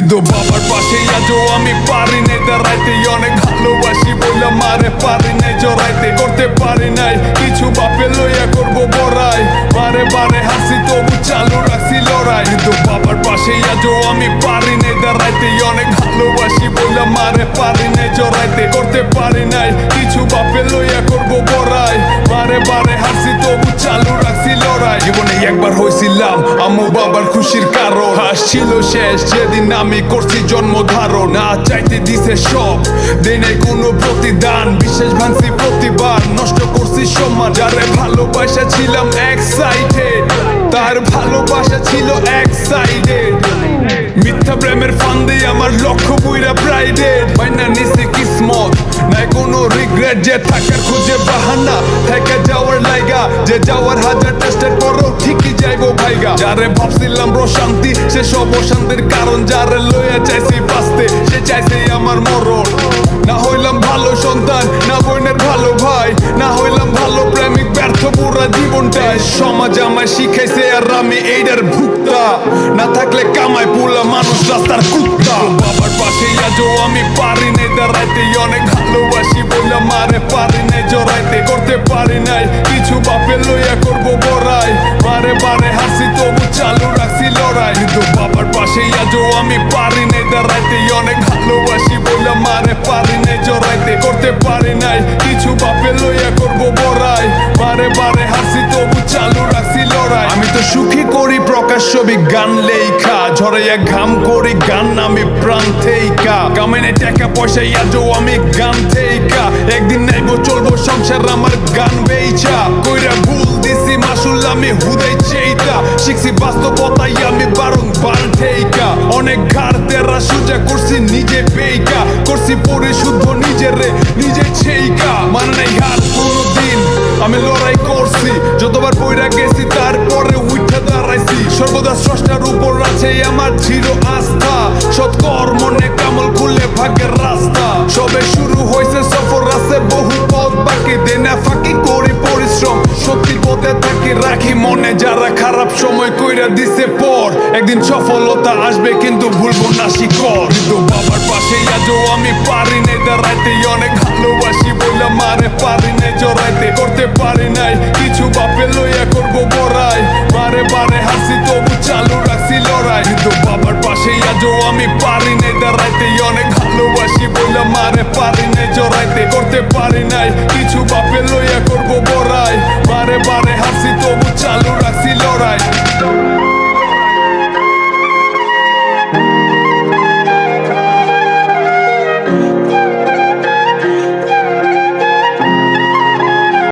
বৃদ্ধ বাবার পাশে আজও আমি পারি নাই দাঁড়াইতে অনেক ভালোবাসি বলে মারে পারি নাই জড়াইতে করতে পারি নাই। কিছু বাপে লইয়া করব বড়াই। বারে বারে হাসি, তবু চালু রাখছি লড়াই। বৃদ্ধ বাবার পাশে আজও আমি পারি নাই দাঁড়াইতে অনেক ভালোবাসি বলে মারে পারি নাই জড়াইতে করতে পারি নাই। কিছু বাপে লইয়া করব বড়াই। বারে বারে হাসি, তবু চালু রাখছি লড়াই। জীবনে একবার হয়েছিলাম আম্মু বাবার খুশির কারণ। হাসছিল শেষ, যেদিন আমি করছি জন্ম ধারণ না চাইতে দিছে সব দেই নাই কোনো প্রতিদান। বিশেষ ভাঙছি প্রতিবার, নষ্ট করছি সম্মান। যারে ভালোবাসা ছিলাম এক্সাইটেড তার ভালোবাসা ছিল এক্সাইটেড মিথ্যা প্রেমের ফান্দে আমার লক্ষ্য যে থাকার খুঁজে বাহানা, থেকে যাওয়ার লাইগা। যে যাওয়ার হাজার টেস্টের পরও ঠিকই যাইবো ভাইগা। যারে ভাবছিলাম প্রশান্তি সে সব অশান্তির কারণ যারে লইয়া চাইছি বাঁচতে, সে চাইছে আমার মরণ। না হইলাম ভালো সন্তান, না বোনের ভালো ভাই, না হইলাম ভালো প্রেমিক, ব্যর্থ পুরা সমাজ আমায় শিখাইছে আর আমি এইটার ভুক্তা। না থাকলে কামাই পুলা মানুষ রাস্তার কুত্তা। বাবার পাশে আজও আমি পারি নাই দাঁড়াইতে অনেক ভালোবাসি বলে মারে, পারি নাই, জড়াইতে করতে পারি নাই। কিছু বাপে লইয়া করব বড়াই। বারে বারে হাসি তবু চালু রাখছি লড়াই। কিন্তু বাবার পাশে আজও আমি পারি নাই দাঁড়াইতে অনেক ভালোবাসি বলে মারে, পারি নাই, জড়াইতে করতে পারি নাই। কিছু বাপে লইয়া করব বড়াই। বারে বারে হাসি তবু সুখী করি প্রকাশ্য গান লেখা ঝরাইয়া ঘাম করি গান, আমি প্রাণ থেইকা কামাই টাকা পয়সা আজও আমি গান থেইকা একদিন নাইবো, চলবো সংসার, আমার গান বেইচা। কইরা ভুল দিছি, মাসুল আমি হুদাই চেইতা। শিখছি বাস্তবতাই আমি বারংবার ঠেইকা অনেক ঘাড় তেরা সুজা করছি, নিজে বেইকা করছি পরিশুদ্ধ, নিজেরে, নিজে ছেইকা মানে নাই হার কোনোদিন আমি লড়াই করছি। যতবার বইরা গেছি দাঁড়াইছি সর্বদা স্রষ্টার উপর আছে আমার ছিল আস্থা। সৎ কর্ম কামল খুলে ভাগ্যের রাস্তা। সবে শুরু হয়েছে সফর, আছে বহু পথ বাকি। দেনা ফাঁকি করি পরিশ্রম সত্যি পথে থাকি, রাখি মনে। যারা খারাপ সময় কইরা দিছে পর, একদিন সফলতা আসবে কিন্তু ভুলবো না শিকর কিন্তু বাবার পাশে আজও আমি পারি নাই দাঁড়াইতে অনেক ভালোবাসি বললাম মারে পারি নাই, জড়াইতে করতে পারি নাই। কিছু বাপে লইয়া পাশে আজও আমি পারি নাই দাঁড়াইতে অনেক ভালোবাসি বলে মারে পারি নাই জড়াইতে